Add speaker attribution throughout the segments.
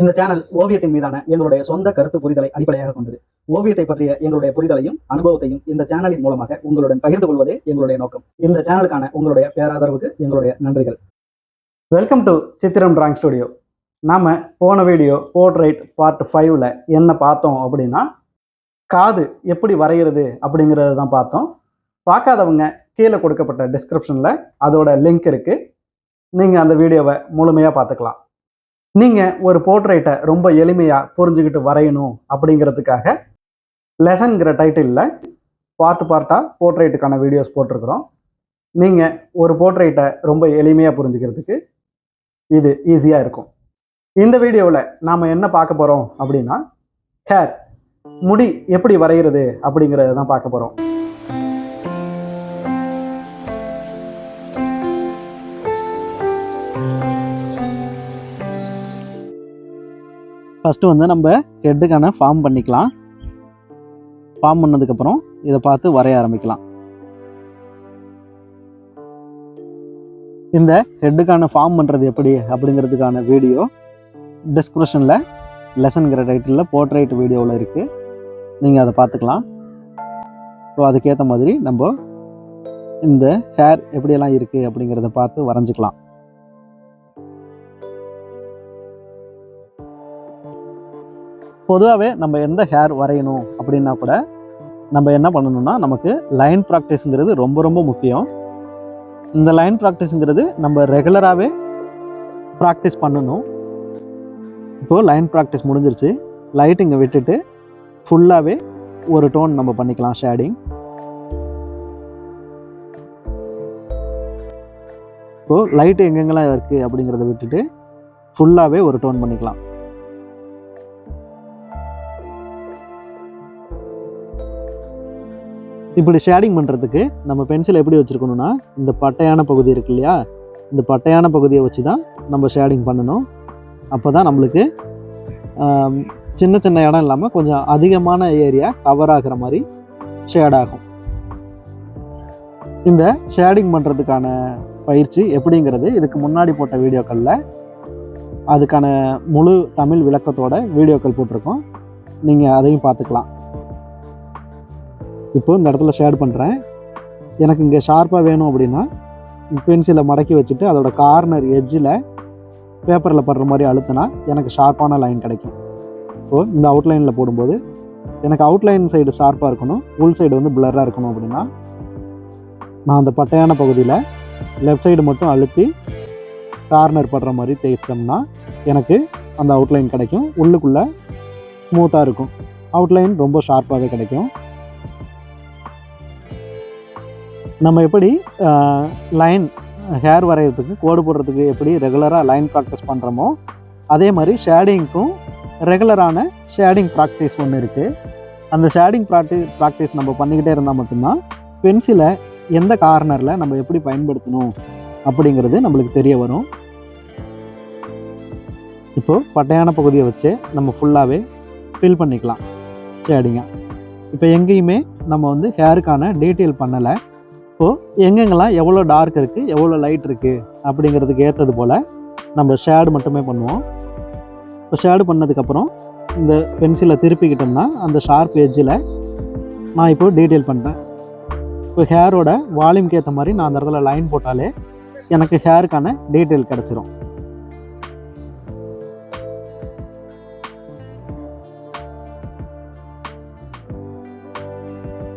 Speaker 1: இந்த சேனல் ஓவியத்தின் மீதான எங்களுடைய சொந்த கருத்து புரிதலை அடிப்படையாக கொண்டது. ஓவியத்தை பற்றிய எங்களுடைய புரிதலையும் அனுபவத்தையும் இந்த சேனலின் மூலமாக உங்களுடன் பகிர்ந்து கொள்வதே எங்களுடைய நோக்கம். இந்த சேனலுக்கான உங்களுடைய பேராதரவுக்கு எங்களுடைய நன்றிகள். Welcome to Chithiram drawing studio நாம போன வீடியோ போர்ட்ரைட் பார்ட் ஃபைவ்ல என்ன பார்த்தோம் அப்படின்னா காது எப்படி வரைகிறது அப்படிங்கிறத தான் பார்த்தோம். பார்க்காதவங்க கீழே கொடுக்கப்பட்ட டிஸ்கிரிப்ஷனில் அதோட லிங்க் இருக்குது நீங்கள் அந்த வீடியோவை முழுமையாக பார்த்துக்கலாம். நீங்கள் ஒரு போர்ட்ரைட்டை ரொம்ப எளிமையாக புரிஞ்சுக்கிட்டு வரையணும் அப்படிங்கிறதுக்காக லெசன்கிற டைட்டிலில் பார்ட் பார்ட்டாக போர்ட்ரைட்டுக்கான வீடியோஸ் போட்டிருக்கிறோம். நீங்கள் ஒரு போர்ட்ரைட்டை ரொம்ப எளிமையாக புரிஞ்சுக்கிறதுக்கு இது ஈஸியாக இருக்கும். இந்த வீடியோவில் நாம் என்ன பார்க்க போகிறோம் அப்படின்னா ஹேர் முடி எப்படி வரைகிறது அப்படிங்கிறத தான் பார்க்க போகிறோம் ஃபஸ்ட்டு வந்து நம்ம ஹெட்டுக்கான ஃபார்ம் பண்ணிக்கலாம். ஃபார்ம் பண்ணதுக்கப்புறம் இதை பார்த்து வரைய ஆரம்பிக்கலாம். இந்த ஹெட்டுக்கான ஃபார்ம் பண்ணுறது எப்படி அப்படிங்கிறதுக்கான வீடியோ டிஸ்கிரிப்ஷனில் லெசன்கிற டைட்டிலில் போர்ட்ரைட் வீடியோவில் இருக்குது நீங்கள் அதை பார்த்துக்கலாம். ஸோ அதுக்கேற்ற மாதிரி நம்ம இந்த ஹேர் எப்படியெல்லாம் இருக்குது அப்படிங்கிறத பார்த்து வரைஞ்சிக்கலாம். பொதுவாகவே நம்ம எந்த ஹேர் வரையணும் அப்படின்னா கூட நம்ம என்ன பண்ணணும்னா நமக்கு லைன் ப்ராக்டிஸுங்கிறது ரொம்ப ரொம்ப முக்கியம். இந்த லைன் ப்ராக்டிஸுங்கிறது நம்ம ரெகுலராகவே ப்ராக்டிஸ் பண்ணணும். இப்போது லைன் ப்ராக்டிஸ் முடிஞ்சிருச்சு. லைட்டிங்கை விட்டுட்டு ஃபுல்லாகவே ஒரு டோன் நம்ம பண்ணிக்கலாம் ஷேடிங் இப்போது லைட்டு எங்கெங்கெல்லாம் இருக்குது அப்படிங்கிறத விட்டுட்டு ஃபுல்லாகவே ஒரு டோன் பண்ணிக்கலாம். இப்படி ஷேடிங் பண்ணுறதுக்கு நம்ம பென்சில் எப்படி வச்சுருக்கணும்னா இந்த பட்டையான பகுதி இருக்கு இல்லையா? இந்த பட்டையான பகுதியை வச்சு தான் நம்ம ஷேடிங் பண்ணணும். அப்போ தான் நம்மளுக்கு சின்ன சின்ன இடம் இல்லாமல் கொஞ்சம் அதிகமான ஏரியா கவர் ஆகிற மாதிரி ஷேட் ஆகும். இந்த ஷேடிங் பண்ணுறதுக்கான பயிற்சி எப்படிங்கிறது இதுக்கு முன்னாடி போட்ட வீடியோக்களில் அதுக்கான முழு தமிழ் விளக்கத்தோட வீடியோக்கள் போட்டிருக்கோம். நீங்கள் அதையும் பார்த்துக்கலாம். இப்போ இந்த இடத்துல ஷேட் பண்ணுறேன் எனக்கு இங்கே ஷார்ப்பாக வேணும் அப்படின்னா பென்சிலை மடக்கி வச்சுட்டு அதோட கார்னர் எட்ஜில் பேப்பரில் படுற மாதிரி அழுத்தினா எனக்கு ஷார்ப்பான லைன் கிடைக்கும். ஸோ இந்த அவுட்லைனில் போடும்போது எனக்கு அவுட்லைன் சைடு ஷார்ப்பாக இருக்கணும் உள் சைடு வந்து பிளராக இருக்கணும் அப்படின்னா நான் அந்த பட்டையான பகுதியில் லெஃப்ட் சைடு மட்டும் அழுத்தி கார்னர் படுற மாதிரி தேய்ச்சோம்னா எனக்கு அந்த அவுட்லைன் கிடைக்கும். உள்ளுக்குள்ளே ஸ்மூத்தாக இருக்கும். அவுட்லைன் ரொம்ப ஷார்ப்பாகவே கிடைக்கும். நம்ம எப்படி லைன் ஹேர் வரைகிறதுக்கு கோடு போடுறதுக்கு எப்படி ரெகுலராக லைன் ப்ராக்டிஸ் பண்ணுறோமோ அதே மாதிரி ஷேடிங்க்கும் ரெகுலரான ஷேடிங் ப்ராக்டிஸ் ஒன்று இருக்குது அந்த ஷேடிங் ப்ராக்டி ப்ராக்டிஸ் நம்ம பண்ணிக்கிட்டே இருந்தால் மட்டும்தான் பென்சிலை எந்த கார்னரில் நம்ம எப்படி பயன்படுத்தணும் அப்படிங்கிறது நம்மளுக்கு தெரிய வரும். இப்போது பட்டையான பகுதியை வச்சு நம்ம ஃபுல்லாகவே ஃபில் பண்ணிக்கலாம் ஷேடிங்காக இப்போ எங்கேயுமே நம்ம வந்து ஹேருக்கான டீட்டெயில் பண்ணலை. இப்போது எங்கெங்கெல்லாம் எவ்வளோ டார்க் இருக்குது எவ்வளோ லைட் இருக்குது அப்படிங்கிறதுக்கு ஏற்றது போல் நம்ம ஷேடு மட்டுமே பண்ணுவோம். இப்போ ஷேடு பண்ணதுக்கப்புறம் இந்த பென்சிலை திருப்பிக்கிட்டோம்னா அந்த ஷார்ப் எஜ்ஜில் நான் இப்போ டீட்டெயில் பண்ணுறேன் இப்போ ஹேரோட வால்யூம்க்கு ஏற்ற மாதிரி நான் அந்த இடத்துல லைன் போட்டாலே எனக்கு ஹேருக்கான டீட்டெயில் கிடச்சிரும்.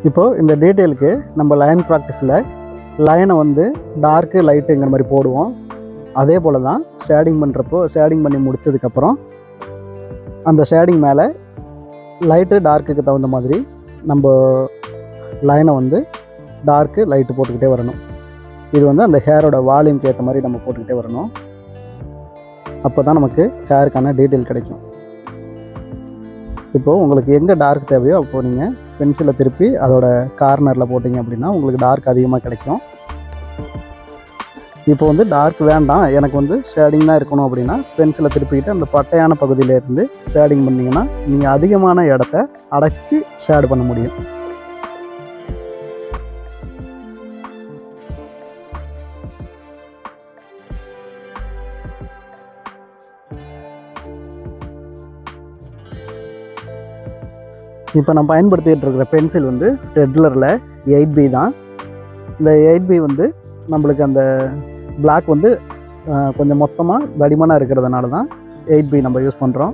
Speaker 1: இப்போது இந்த டீட்டெயிலுக்கு நம்ம லைன் ப்ராக்டிஸில் லைனை வந்து டார்க்கு லைட்டுங்கிற மாதிரி போடுவோம். அதே போல் தான் ஷேடிங் பண்ணுறப்போ ஷேடிங் பண்ணி முடிச்சதுக்கப்புறம் அந்த ஷேடிங் மேலே லைட்டு டார்க்குக்கு தகுந்த மாதிரி நம்ம லைனை வந்து டார்க்கு லைட்டு போட்டுக்கிட்டே வரணும். இது வந்து அந்த ஹேரோட வால்யூம்க்கு ஏற்ற மாதிரி நம்ம போட்டுக்கிட்டே வரணும். அப்போ தான் நமக்கு ஹேருக்கான டீட்டெயில் கிடைக்கும். இப்போது உங்களுக்கு எங்கே டார்க் தேவையோ அப்போது நீங்கள் பென்சிலை திருப்பி அதோட கார்னரில் போட்டிங்க அப்படின்னா உங்களுக்கு டார்க் அதிகமாக கிடைக்கும். இப்போ வந்து டார்க் வேண்டாம். எனக்கு வந்து ஷேடிங் தான் இருக்கணும் அப்படின்னா பென்சிலை திருப்பிக்கிட்டு அந்த பட்டையான பகுதியிலேருந்து ஷேடிங் பண்ணிங்கன்னா நீங்கள் அதிகமான இடத்த அடைச்சி ஷேடு பண்ண முடியும். இப்போ நான் பயன்படுத்திகிட்டு இருக்கிற பென்சில் வந்து ஸ்டெட்லரில் எயிட் பி தான். இந்த எயிட் பி வந்து நம்மளுக்கு அந்த பிளாக் வந்து கொஞ்சம் மொத்தமாக தடிமனாக இருக்கிறதுனால தான் எயிட் பி நம்ம யூஸ் பண்ணுறோம்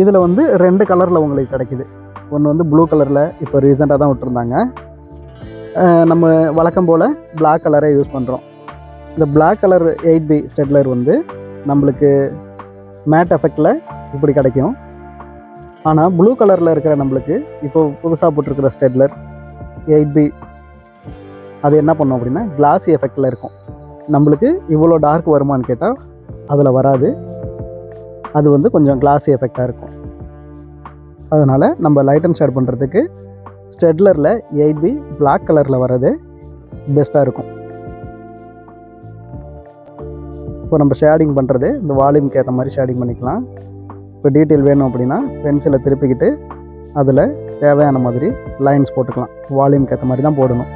Speaker 1: இதில் வந்து ரெண்டு கலரில் உங்களுக்கு கிடைக்குது. ஒன்று வந்து ப்ளூ கலரில் இப்போ ரீசெண்டாக தான் விட்டுருந்தாங்க. நம்ம வழக்கம் போல் பிளாக் கலரை யூஸ் பண்ணுறோம் இந்த black colour eight B Staedtler வந்து நம்மளுக்கு மேட் எஃபெக்டில் இப்படி கிடைக்கும். ஆனால் ப்ளூ கலரில் இருக்கிற நம்மளுக்கு இப்போ புதுசாக போட்டிருக்கிற ஸ்டெட்லர் எயிட் பி அது என்ன பண்ணும் அப்படின்னா கிளாஸி எஃபெக்டில் இருக்கும். நம்மளுக்கு இவ்வளோ டார்க் வருமான்னு கேட்டால் அதில் வராது. அது வந்து கொஞ்சம் கிளாஸி எஃபெக்டாக இருக்கும். அதனால் நம்ம லைட் அண்ட் ஷேட் பண்ணுறதுக்கு ஸ்டெட்லரில் எயிட் பி பிளாக் கலரில் வர்றது பெஸ்ட்டாக இருக்கும். இப்போ நம்ம ஷேடிங் பண்ணுறது இந்த வால்யூம்க்கு ஏற்ற மாதிரி ஷேடிங் பண்ணிக்கலாம். இப்போ டீட்டெயில் வேணும் அப்படின்னா பென்சிலை திருப்பிக்கிட்டு அதில் தேவையான மாதிரி லைன்ஸ் போட்டுக்கலாம். வால்யூம்க்கு ஏற்ற மாதிரி தான் போடணும்.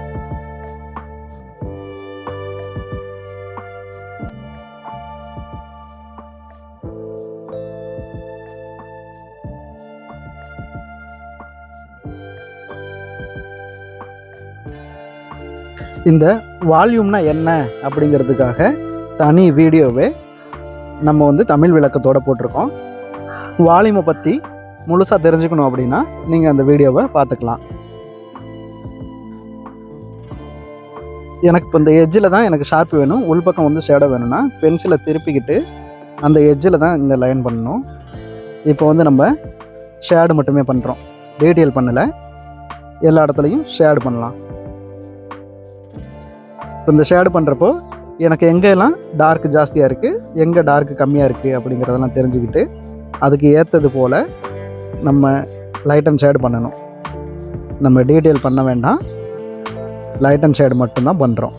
Speaker 1: இந்த வால்யூம்னா என்ன அப்படிங்கிறதுக்காக தனி வீடியோவே நம்ம வந்து தமிழ் விளக்கத்தோடு போட்டிருக்கோம். வால்யூமை பற்றி முழுசாக தெரிஞ்சுக்கணும் அப்படின்னா நீங்கள் அந்த வீடியோவை பார்த்துக்கலாம். எனக்கு இப்போ இந்த எஜ்ஜில் தான் எனக்கு ஷார்ப் வேணும். உள்பக்கம் வந்து ஷேடோ வேணும்னா பென்சிலை திருப்பிக்கிட்டு அந்த எஜ்ஜில் தான் இங்கே லைன் பண்ணணும். இப்போ வந்து நம்ம ஷேடு மட்டுமே பண்ணுறோம் டீட்டெயில் பண்ணலை. எல்லா இடத்துலையும் ஷேடு பண்ணலாம். இப்போ இந்த ஷேடு பண்ணுறப்போ எனக்கு எங்கெல்லாம் டார்க் ஜாஸ்தியாக இருக்குது எங்கே டார்க் கம்மியாக இருக்குது அப்படிங்கிறதெல்லாம் தெரிஞ்சுக்கிட்டு அதுக்கு ஏற்றது போல் நம்ம லைட் அண்ட் ஷேடு பண்ணணும். நம்ம டீட்டெயில் பண்ண வேண்டாம். லைட் அண்ட் ஷேடு மட்டும்தான் பண்ணுறோம்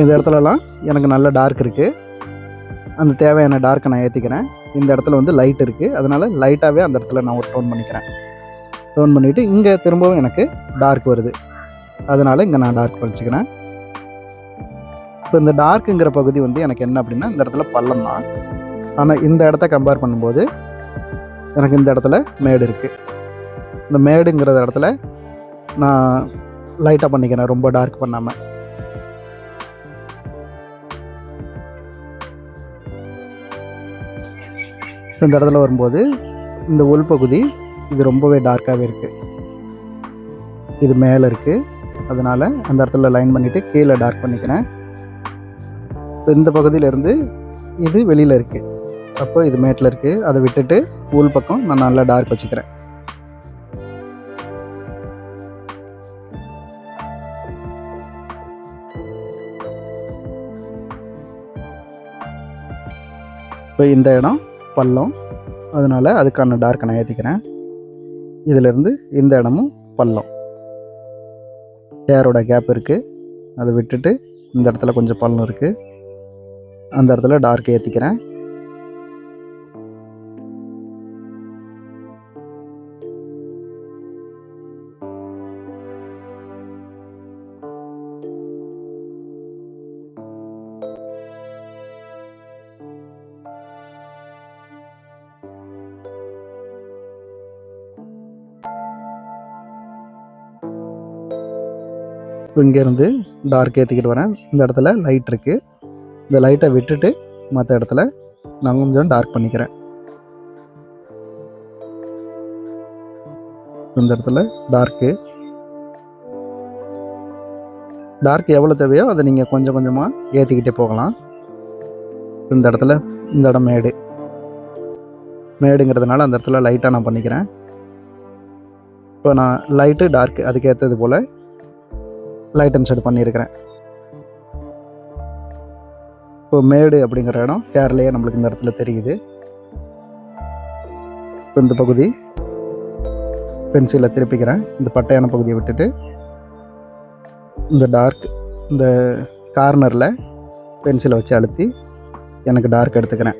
Speaker 1: இந்த இடத்துலலாம் எனக்கு நல்ல டார்க் இருக்குது அந்த தேவையான டார்க்கை நான் ஏற்றிக்கிறேன் இந்த இடத்துல வந்து லைட் இருக்குது அதனால் லைட்டாகவே அந்த இடத்துல நான் ஒரு டோன் பண்ணிக்கிறேன். டோன் பண்ணிவிட்டு இங்கே திரும்பவும் எனக்கு டார்க் வருது. அதனால் இங்கே நான் டார்க் படிச்சுக்கிறேன். இப்போ இந்த டார்க்குங்கிற பகுதி வந்து எனக்கு என்ன அப்படின்னா இந்த இடத்துல பள்ளம் தான். ஆனால் இந்த இடத்த கம்பேர் பண்ணும்போது எனக்கு இந்த இடத்துல மேடு இருக்குது இந்த மேடுங்கிற இடத்துல நான் லைட்டாக பண்ணிக்கிறேன் ரொம்ப டார்க் பண்ணாமல் இந்த இடத்துல வரும்போது இந்த உள்பகுதி இது ரொம்பவே டார்க்காகவே இருக்குது இது மேலே இருக்குது அதனால் அந்த இடத்துல லைன் பண்ணிவிட்டு கீழே டார்க் பண்ணிக்கிறேன். இந்த பகுதியிலேருந்து இது வெளியில் இருக்குது அப்போ இது மேட்டில் இருக்குது அதை விட்டுட்டு உள் பக்கம் நான் நல்லா டார்க் வச்சுக்கிறேன். இப்போ இந்த இடம் பள்ளம். அதனால் அதுக்கான டார்க்கை நான் ஏற்றிக்கிறேன் இதிலேருந்து இந்த இடமும் பள்ளம் ஏரோட கேப் இருக்குது அதை விட்டுட்டு இந்த இடத்துல கொஞ்சம் பள்ளம் இருக்குது அந்த இடத்துல டார்க் ஏற்றிக்கிறேன் இப்போ இங்கேருந்து டார்க் ஏற்றிக்கிட்டு வரேன். இந்த இடத்துல லைட் இருக்குது இந்த லைட்டை விட்டுட்டு மற்ற இடத்துல நான் கொஞ்சம் டார்க் பண்ணிக்கிறேன். இந்த இடத்துல டார்க்கு டார்க் எவ்வளோ தேவையோ அதை நீங்கள் கொஞ்சம் கொஞ்சமாக ஏற்றிக்கிட்டே போகலாம். இந்த இடத்துல இந்த இடம் மேடு. மேடுங்கிறதுனால அந்த இடத்துல லைட்டாக நான் பண்ணிக்கிறேன். இப்போ நான் லைட்டு டார்க் அதுக்கேற்றது போல் லைட் செட் பண்ணியிருக்கிறேன். இப்போ மேடு அப்படிங்கிற இடம் கேரளையே நம்மளுக்கு இந்த இடத்துல தெரியுது. இப்போ இந்த பகுதி பென்சிலை திருப்பிக்கிறேன். இந்த பட்டையான பகுதியை விட்டுட்டு இந்த டார்க் இந்த கார்னரில் பென்சிலை வச்சு அழுத்தி எனக்கு டார்க் எடுத்துக்கிறேன்.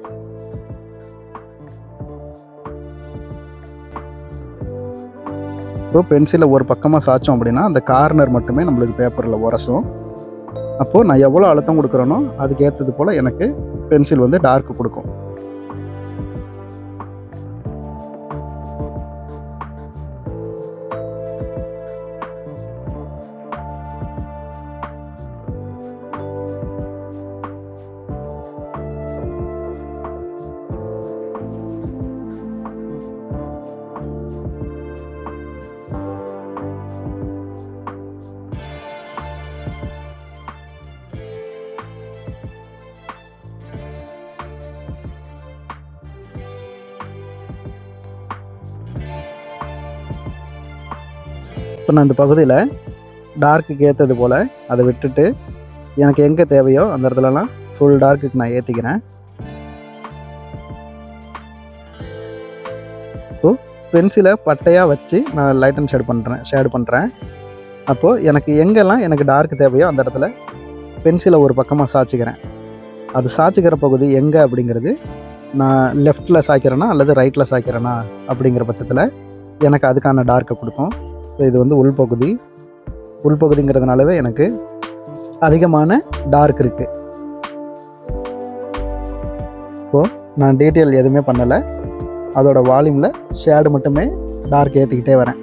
Speaker 1: இப்போ
Speaker 2: பென்சிலை ஒரு பக்கமாக சாய்ச்சோம் அப்படின்னா அந்த கார்னர் மட்டுமே நம்மளுக்கு பேப்பரில் உரசும். அப்போது நான் எவ்வளோ அழுத்தம் கொடுக்குறேனோ அதுக்கேற்றது போல் எனக்கு பென்சில் வந்து டார்க் கொடுக்கும். இப்போ நான் இந்த பகுதியில் டார்க்குக்கு ஏற்றது போல் அதை விட்டுட்டு எனக்கு எங்கே தேவையோ அந்த இடத்துலலாம் ஃபுல் டார்க்குக்கு நான் ஏற்றிக்கிறேன் இப்போது பென்சிலை பட்டையாக வச்சு நான் லைட் அண்ட் ஷேட் பண்ணுறேன் ஷேடு பண்ணுறேன் அப்போது எனக்கு எங்கெல்லாம் எனக்கு டார்க் தேவையோ அந்த இடத்துல பென்சிலை ஒரு பக்கமாக சாய்ச்சிக்கிறேன். அது சாய்ச்சிக்கிற பகுதி எங்கே அப்படிங்கிறது நான் லெஃப்ட்டில் சாய்க்கிறேனா அல்லது ரைட்டில் சாய்க்கிறேனா அப்படிங்கிற பட்சத்தில் எனக்கு அதுக்கான டார்க்கை கொடுக்கும். ஸோ இது வந்து உள்பகுதி. உள்பகுதிங்கிறதுனாலவே எனக்கு அதிகமான டார்க் இருக்குது இப்போது நான் டீட்டெயில் எதுவுமே பண்ணலை. அதோட வால்யூமில் ஷேடு மட்டுமே டார்க் ஏற்றிக்கிட்டே வரேன்.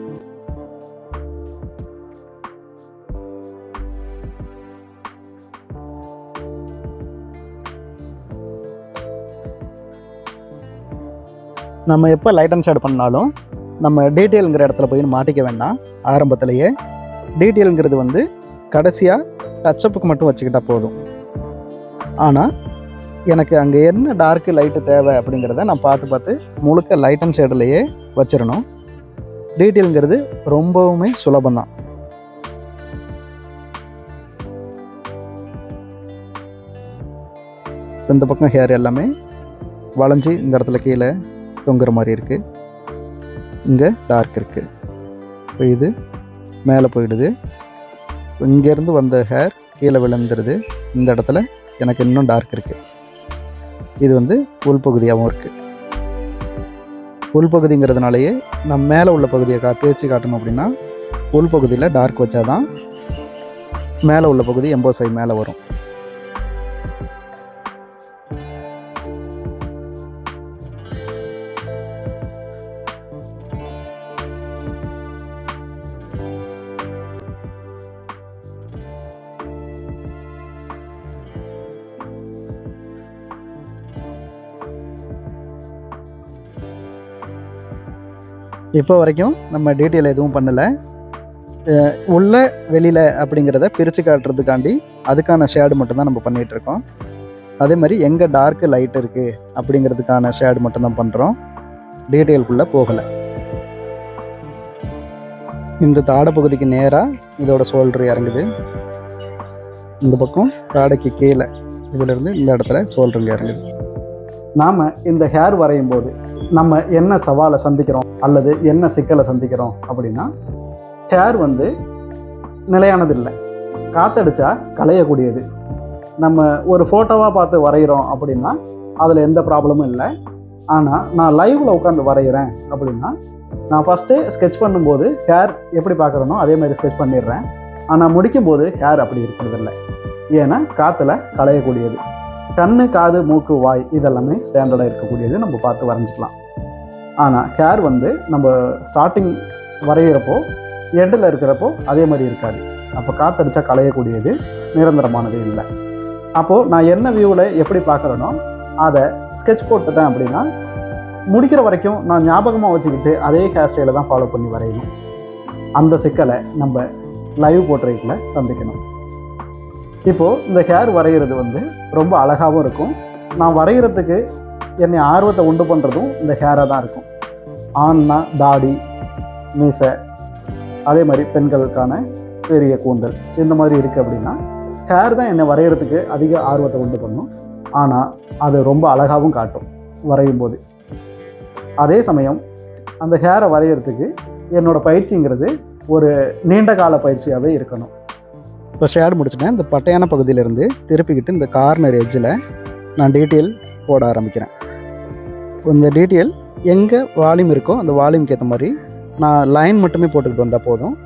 Speaker 2: நம்ம எப்போ லைட் அண்ட் ஷேட் பண்ணாலும் நம்ம டீட்டெயிலுங்கிற இடத்துல போய் மாட்டிக்க வேண்டாம். ஆரம்பத்திலேயே டீட்டெயிலுங்கிறது வந்து கடைசியாக டச்சப்புக்கு மட்டும் வச்சுக்கிட்டா போதும். ஆனால் எனக்கு அங்கே என்ன டார்க்கு லைட்டு தேவை அப்படிங்கிறத நான் பார்த்து பார்த்து முழுக்க லைட் அண்ட் ஷேடிலேயே வச்சிடணும். டீட்டெயிலுங்கிறது ரொம்பவுமே சுலபம்தான் இந்த பக்கம் ஹேர் எல்லாமே வளைஞ்சி இந்த இடத்துல கீழே தொங்குற மாதிரி இருக்குது இங்கே டார்க் இருக்குது இப்போ இது மேலே போயிடுது. இங்கேருந்து வந்த ஹேர் கீழே விழுந்துருது. இந்த இடத்துல எனக்கு இன்னும் டார்க் இருக்குது இது வந்து உள்பகுதியாகவும் இருக்குது உள்பகுதிங்கிறதுனாலேயே நான் மேலே உள்ள பகுதியை கா பேச்சு காட்டணும் அப்படின்னா உள்பகுதியில் டார்க் வச்சாதான் மேலே உள்ள பகுதி எம்போசை மேலே வரும். இப்போ வரைக்கும் நம்ம டீட்டெயில் எதுவும் பண்ணலை. உள்ள வெளியில் அப்படிங்கிறத பிரித்து காட்டுறதுக்காண்டி அதுக்கான ஷேடு மட்டும்தான் நம்ம பண்ணிகிட்ருக்கோம் அதே மாதிரி எங்கே டார்க்கு லைட் இருக்குது அப்படிங்கிறதுக்கான ஷேடு மட்டும்தான் பண்ணுறோம் டீட்டெயிலுக்குள்ளே போகலை. இந்த தாடை பகுதிக்கு நேராக இதோட சோல்ட்ரு இறங்குது. இந்த பக்கம் தாடைக்கு கீழே. இதிலிருந்து இந்த இடத்துல சோல்டருங்க இறங்குது.
Speaker 1: நாம் இந்த ஹேர் வரையும் போது நம்ம என்ன சவாலை சந்திக்கிறோம் அல்லது என்ன சிக்கலை சந்திக்கிறோம் அப்படின்னா ஹேர் வந்து நிலையானது இல்லை காத்தடிச்சா களையக்கூடியது. நம்ம ஒரு ஃபோட்டோவாக பார்த்து வரைகிறோம் அப்படின்னா அதில் எந்த ப்ராப்ளமும் இல்லை. ஆனால் நான் லைவில் உட்காந்து வரைகிறேன் அப்படின்னா நான் ஃபஸ்ட்டு ஸ்கெட்ச் பண்ணும்போது ஹேர் எப்படி பார்க்குறனோ அதே மாதிரி ஸ்கெட்ச் பண்ணிடுறேன். ஆனால் முடிக்கும்போது ஹேர் அப்படி இருக்கிறதில்ல. ஏன்னா காற்றுல களையக்கூடியது. கண்ணு காது மூக்கு வாய் இதெல்லாமே ஸ்டாண்டர்டாக இருக்கக்கூடியது. நம்ம பார்த்து வரைஞ்சிக்கலாம். ஆனால் ஹேர் வந்து நம்ம ஸ்டார்டிங் வரைகிறப்போ எண்டில் இருக்கிறப்போ அதே மாதிரி இருக்காது. அப்போ காத்தடிச்சா களையக்கூடியது நிரந்தரமானது இல்லை. அப்போது நான் என்ன வியூவில் எப்படி பார்க்குறேனோ அதை ஸ்கெட்ச் போட்டுட்டேன் அப்படின்னா முடிக்கிற வரைக்கும் நான் ஞாபகமாக வச்சுக்கிட்டு அதே ஹேர் ஸ்டைலை தான் ஃபாலோ பண்ணி வரையணும். அந்த சிக்கலை நம்ம லைவ் போர்ட்ரேட்டில் சந்திக்கணும். இப்போது இந்த ஹேர் வரைகிறது வந்து ரொம்ப அழகாகவும் இருக்கும். நான் வரைகிறதுக்கு என்னை ஆர்வத்தை உண்டு பண்ணுறதும் இந்த ஹேராக தான் இருக்கும். ஆண்னா தாடி மீசை அதே மாதிரி பெண்களுக்கான பெரிய கூந்தல் இந்த மாதிரி இருக்குது அப்படின்னா ஹேர் தான் என்னை வரைகிறதுக்கு அதிக ஆர்வத்தை உண்டு பண்ணும். ஆனால் அது ரொம்ப அழகாகவும் காட்டும் வரையும் போது அதே சமயம் அந்த ஹேரை வரைகிறதுக்கு என்னோடய பயிற்சிங்கிறது ஒரு நீண்ட கால பயிற்சியாகவே இருக்கணும்.
Speaker 2: இப்போ ஷேடு முடிச்சிட்டேன். இந்த பட்டையான பகுதியிலேருந்து திருப்பிக்கிட்டு இந்த கார்னர் எஜ்ஜில் நான் டீட்டெயில் போட ஆரம்பிக்கிறேன். இந்த டீட்டெயில் எங்கே வால்யூம் இருக்கோ அந்த வால்யூம்க்கு ஏற்ற மாதிரி நான் லைன் மட்டுமே போட்டுக்கிட்டு வந்தால் போதும்.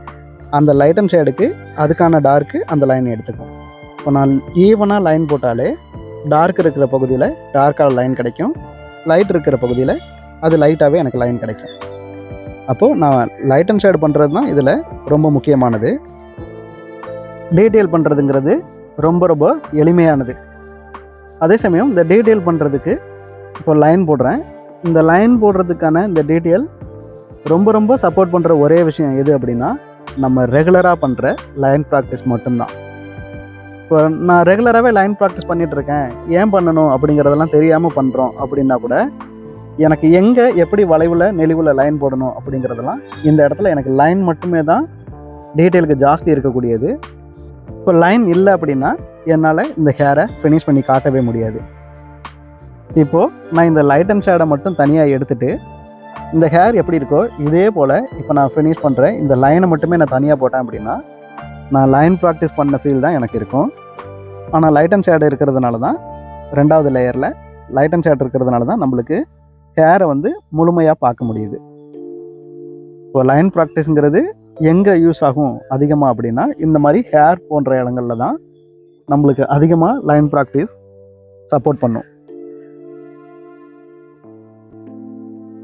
Speaker 2: அந்த லைட்டன் ஷேடுக்கு அதுக்கான டார்க்கு அந்த லைன் எடுத்துக்கும் இப்போ நான் ஈவனாக லைன் போட்டாலே டார்க் இருக்கிற பகுதியில் டார்க்காக லைன் கிடைக்கும். லைட் இருக்கிற பகுதியில் அது லைட்டாகவே எனக்கு லைன் கிடைக்கும். அப்போது நான் லைட் அண்ட் ஷேடு பண்ணுறது தான் இதில் ரொம்ப முக்கியமானது. டீட்டெயில் பண்ணுறதுங்கிறது ரொம்ப ரொம்ப எளிமையானது. அதே சமயம் இந்த டீட்டெயில் பண்ணுறதுக்கு இப்போ லைன் போடுறேன். இந்த லைன் போடுறதுக்கான இந்த டீட்டெயில் ரொம்ப ரொம்ப சப்போர்ட் பண்ணுற ஒரே விஷயம் எது அப்படின்னா நம்ம ரெகுலராக பண்ணுற லைன் ப்ராக்டிஸ் மட்டும்தான். இப்போ நான் ரெகுலராகவே லைன் ப்ராக்டிஸ் பண்ணிகிட்ருக்கேன் ஏன் பண்ணணும் அப்படிங்கிறதெல்லாம் தெரியாமல் பண்ணுறோம் அப்படின்னா கூட எனக்கு எங்கே எப்படி வளைவில் நெளிவில் லைன் போடணும் அப்படிங்கிறதெல்லாம் இந்த இடத்துல எனக்கு லைன் மட்டுமே தான் டீட்டெயிலுக்கு ஜாஸ்தி இருக்கக்கூடியது. இப்போ லைன் இல்லை அப்படின்னா என்னால் இந்த ஹேரை ஃபினிஷ் பண்ணி காட்டவே முடியாது. இப்போது நான் இந்த லைட் அண்ட் ஷேடை மட்டும் தனியாக எடுத்துகிட்டு இந்த ஹேர் எப்படி இருக்கோ இதே போல் இப்போ நான் ஃபினிஷ் பண்ணுறேன் இந்த லைனை மட்டுமே நான் தனியாக போட்டேன் அப்படின்னா நான் லைன் ப்ராக்டிஸ் பண்ண ஃபீல் தான் எனக்கு இருக்கும். ஆனால் லைட் அண்ட் ஷேடு இருக்கிறதுனால தான் ரெண்டாவது லேயரில் லைட் அண்ட் ஷேட் இருக்கிறதுனால தான் நம்மளுக்கு ஹேரை வந்து முழுமையாக பார்க்க முடியுது. இப்போ லைன் ப்ராக்டிஸுங்கிறது எங்கே யூஸ் ஆகும் அதிகமாக அப்படின்னா இந்த மாதிரி ஹேர் போன்ற இடங்கள்ல தான் நம்மளுக்கு அதிகமாக லைன் ப்ராக்டிஸ் சப்போர்ட் பண்ணும்.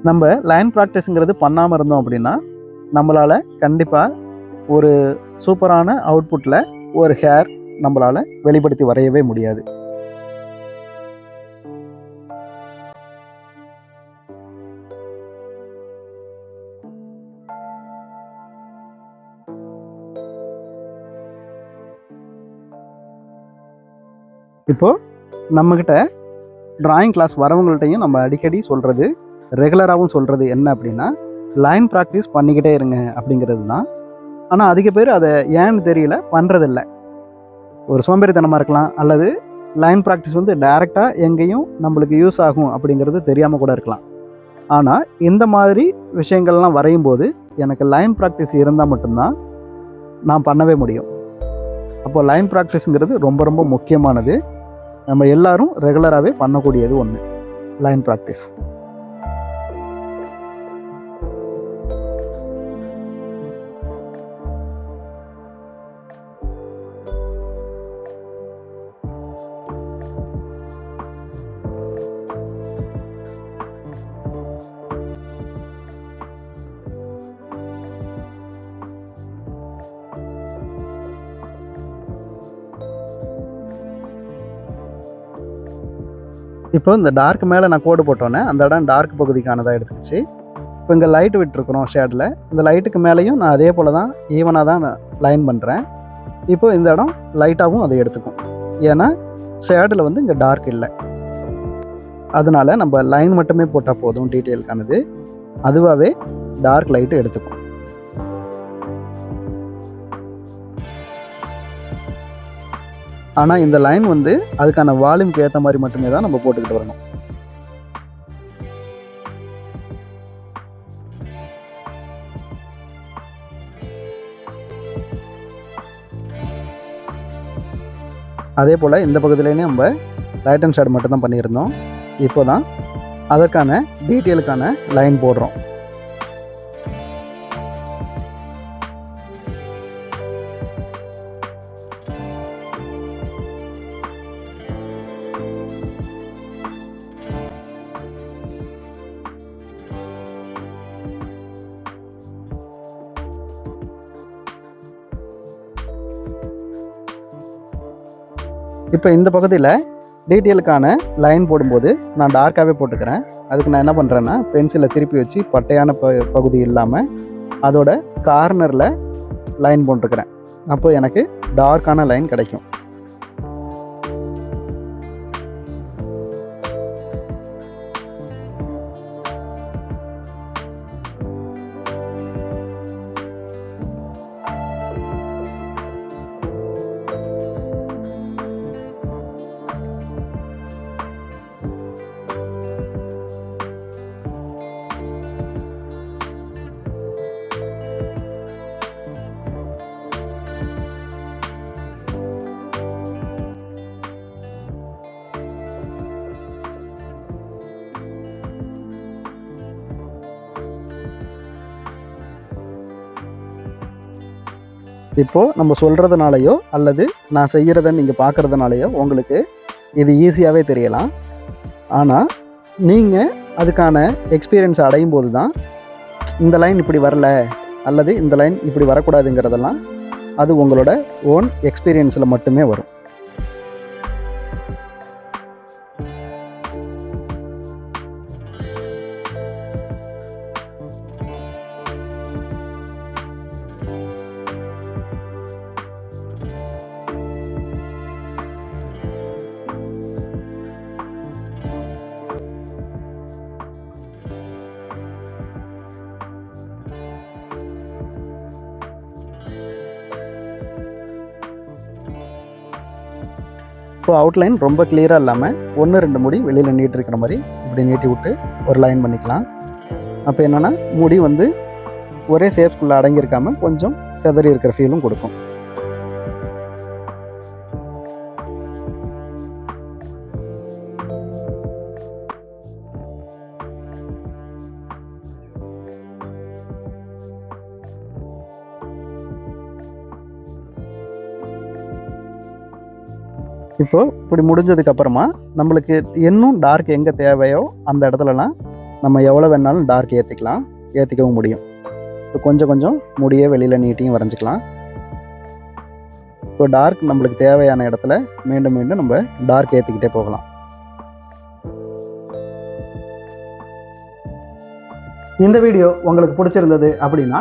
Speaker 2: நம்ம லைன் ப்ராக்டிஸுங்கிறது பண்ணாமல் இருந்தோம் அப்படின்னா நம்மளால் கண்டிப்பாக ஒரு சூப்பரான அவுட்புட்டில் ஒரு ஹேர் நம்மளால் வெளிப்படுத்தி வரையவே முடியாது. இப்போது நம்மக்கிட்ட டிராயிங் கிளாஸ் வரவங்கள்ட்டையும் நம்ம அடிக்கடி சொல்கிறது ரெகுலராகவும் சொல்கிறது என்ன அப்படின்னா லைன் ப்ராக்டிஸ் பண்ணிக்கிட்டே இருங்க அப்படிங்கிறது தான். ஆனால் அதிக பேர் அதை ஏன்னு தெரியல பண்ணுறதில்ல ஒரு சோம்பேறித்தனமாக இருக்கலாம் அல்லது லைன் ப்ராக்டிஸ் வந்து டைரெக்டாக எங்கேயும் நம்மளுக்கு யூஸ் ஆகும் அப்படிங்கிறது தெரியாமல் கூட இருக்கலாம். ஆனால் இந்த மாதிரி விஷயங்கள்லாம் வரையும் போது எனக்கு லைன் ப்ராக்டிஸ் இருந்தால் மட்டும்தான் நான் பண்ணவே முடியும். அப்போ லைன் ப்ராக்டிஸுங்கிறது ரொம்ப ரொம்ப முக்கியமானது. நம்ம எல்லாரும் ரெகுலராகவே பண்ணக்கூடியது ஒன்று லைன் ப்ராக்டிஸ் இப்போ இந்த டார்க் மேலே நான் கோடு போட்டோன்னே அந்த இடம் டார்க் பகுதிக்கானதாக எடுத்துக்கிச்சு. இப்போ இங்கே லைட் விட்டுருக்குறோம் ஷேடில் இந்த லைட்டுக்கு மேலேயும் நான் அதே போல் தான் ஈவனாக தான் லைன் பண்ணுறேன் இப்போ இந்த இடம் லைட்டாகவும் அதை எடுத்துக்கும். ஏன்னா ஷேடில் வந்து இங்கே டார்க் இல்லை. அதனால நம்ம லைன் மட்டுமே போட்டால் போதும் டீட்டெயிலுக்கானது அதுவாகவே டார்க் லைட்டு எடுத்துக்கும். ஆனால் இந்த லைன் வந்து அதுக்கான வால்யூம்க்கு ஏற்ற மாதிரி மட்டுமே தான் நம்ம போட்டுக்கிட்டு வரணும். அதே போல் இந்த பகுதியிலேயே நம்ம ரைட் ஹேண்ட் சைடு மட்டும் தான் பண்ணியிருந்தோம். இப்போ தான் அதற்கான டீட்டெயிலுக்கான லைன் போடுறோம். இப்போ இந்த பகுதியில் டீட்டெயிலுக்கான லைன் போடும்போது நான் டார்க்காகவே போட்டுக்கிறேன். அதுக்கு நான் என்ன பண்ணுறேன்னா பென்சிலை திருப்பி வச்சு பட்டையான ப பகுதி இல்லாமல் அதோட கார்னரில் லைன் போட்டுருக்கிறேன். அப்போ எனக்கு டார்க்கான லைன் கிடைக்கும். இப்போது நம்ம சொல்கிறதுனாலையோ அல்லது நான் செய்கிறத நீங்கள் பார்க்குறதுனாலையோ உங்களுக்கு இது ஈஸியாகவே தெரியலாம். ஆனால் நீங்கள் அதுக்கான எக்ஸ்பீரியன்ஸ் அடையும் போது தான் இந்த லைன் இப்படி வரல அல்லது இந்த லைன் இப்படி வரக்கூடாதுங்கிறதெல்லாம் அது உங்களோட ஓன் எக்ஸ்பீரியன்ஸில் மட்டுமே வரும். இப்போ அவுட்லைன் ரொம்ப கிளியராக இல்லாமல் ஒன்று ரெண்டு முடி வெளியில் நீட்டிருக்கிற மாதிரி இப்படி நீட்டி விட்டு ஒரு லைன் பண்ணிக்கலாம். அப்போ என்னென்னா முடி வந்து ஒரே ஷேப்ஸ்குள்ளே அடங்கியிருக்காமல் கொஞ்சம் செதறி இருக்கிற ஃபீலும் கொடுக்கும். இப்போ இப்படி முடிஞ்சதுக்கு அப்புறமா நம்மளுக்கு இன்னும் டார்க் எங்கே தேவையோ அந்த இடத்துலலாம் நம்ம எவ்வளோ வேணாலும் டார்க் ஏற்றிக்கலாம் ஏற்றிக்கவும் முடியும். இப்போ கொஞ்சம் கொஞ்சம் முடிய வெளியில் நீட்டியும் வரைஞ்சிக்கலாம். இப்போ டார்க் நம்மளுக்கு தேவையான இடத்துல மீண்டும் மீண்டும் நம்ம டார்க் ஏற்றிக்கிட்டே போகலாம்.
Speaker 1: இந்த வீடியோ உங்களுக்கு பிடிச்சிருந்தது அப்படின்னா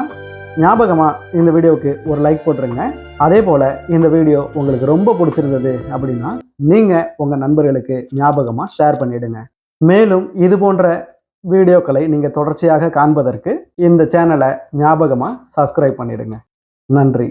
Speaker 1: ஞாபகமாக இந்த வீடியோவுக்கு ஒரு லைக் போட்டுருங்க. அதே போல் இந்த வீடியோ உங்களுக்கு ரொம்ப பிடிச்சிருந்தது அப்படின்னா நீங்கள் உங்கள் நண்பர்களுக்கு ஞாபகமாக ஷேர் பண்ணிவிடுங்க மேலும் இது போன்ற வீடியோக்களை நீங்கள் தொடர்ச்சியாக காண்பதற்கு இந்த சேனலை ஞாபகமாக சப்ஸ்கிரைப் பண்ணிவிடுங்க நன்றி.